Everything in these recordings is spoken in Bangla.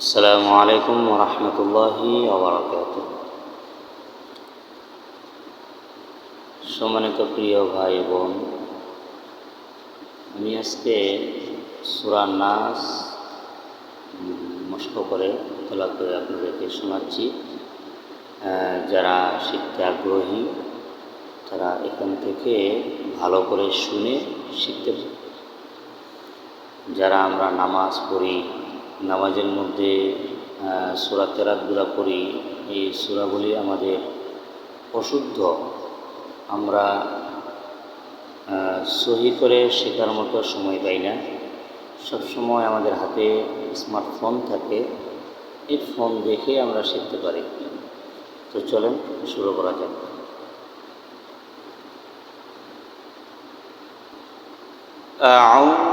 আসসালামু আলাইকুম রহমতুল্লাহি আবরকাত সম্মানিত প্রিয় ভাই বোন, আমি আজকে সুরা নাস মস্ক করে তোলা করে আপনাদেরকে শোনাচ্ছি। যারা শিখতে আগ্রহী, তারা এখান থেকে ভালো করে শুনে শিখতে যারা আমরা নামাজ পড়ি নামাজের মধ্যে সুরা তেরাতগুলা পড়ি এই সুরাগুলি আমাদের অশুদ্ধ আমরা আহ, সহি করে শেখার মতো সময় পাই না সবসময় আমাদের হাতে স্মার্টফোন থাকে এই ফোন দেখে আমরা শিখতে পারি তো চলেন শুরু করা যাক أعوذ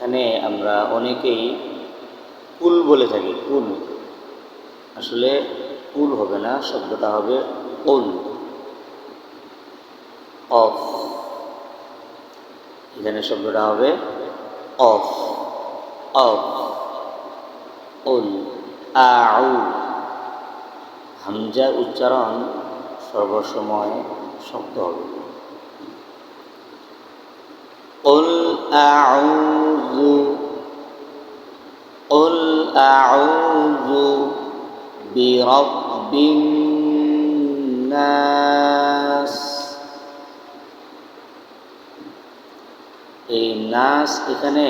এখানে আমরা অনেকেই কুল বলে থাকি, কুল। আসলে কুল হবে না, শব্দটা হবে কুল অফ। এখানে শব্দটা হবে অফ। অফ। উল। আউ। হামজার উচ্চারণ সর্বসময় শব্দ হবে। উল, আউ। أعوذ برب الناس এই নাস এখানে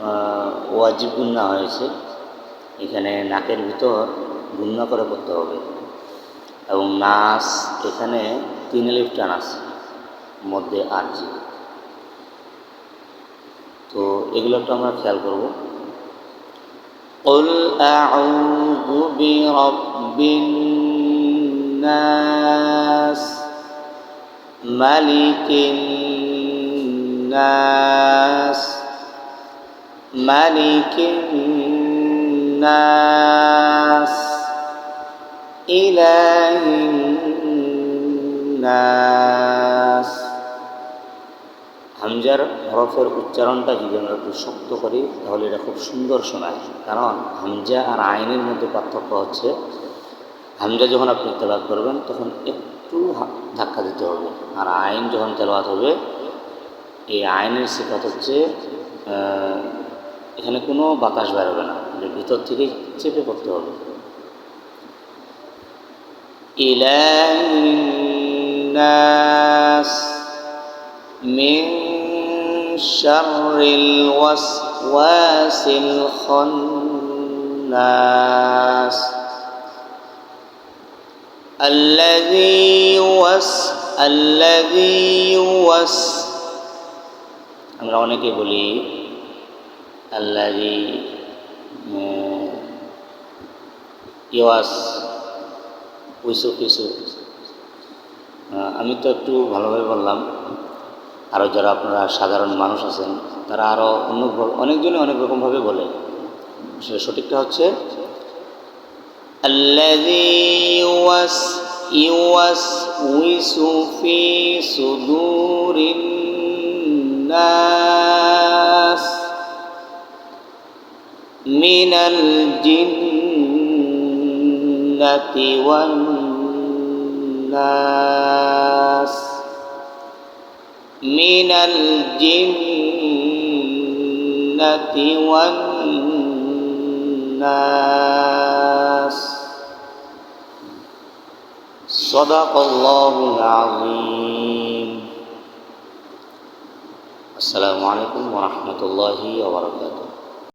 আহ, ওয়াজিব গুন্না হয়েছে এখানে নাকের ভিতর গুন্না করে করতে হবে এবং নাস এখানে তিন লিফ টান আছে মধ্যে আরজি তো এগুলো একটু আমরা খেয়াল করব قل أعوذ برب الناس ملك الناس ملك الناس إله الناس হামজার হরফের উচ্চারণটা যদি আমরা একটু শক্ত করি, তাহলে এটা খুব সুন্দর শোনায়। কারণ হামজা আর আইনের মধ্যে পার্থক্য হচ্ছে, হামজা যখন আপনি তেলাওয়াত করবেন, তখন একটু ধাক্কা দিতে হবে। আর আইন যখন তেলাওয়াত হবে, এই আইনের সিফাত হচ্ছে এখানে কোনো বাতাস বেরোবে না ভিতর থেকে চেপে করতে হবে। ইলান্নাস من شر الوسواس الخناس الذي يوس الذي يوس আমরা অনেকে বলি আল্লাহি ইওয়াস উইসু পিসু আমি তো একটু ভালোভাবে বললাম আরও যারা আপনারা সাধারণ মানুষ আছেন, তারা আরও অন্য অনেকজনে অনেক রকমভাবে বলে। সেটা সঠিকটা হচ্ছে মিনাল জিন্নাতি ওয়ান্নাস। من الجنة والناس صدق الله العظيم السلام عليكم ورحمة الله وبركاته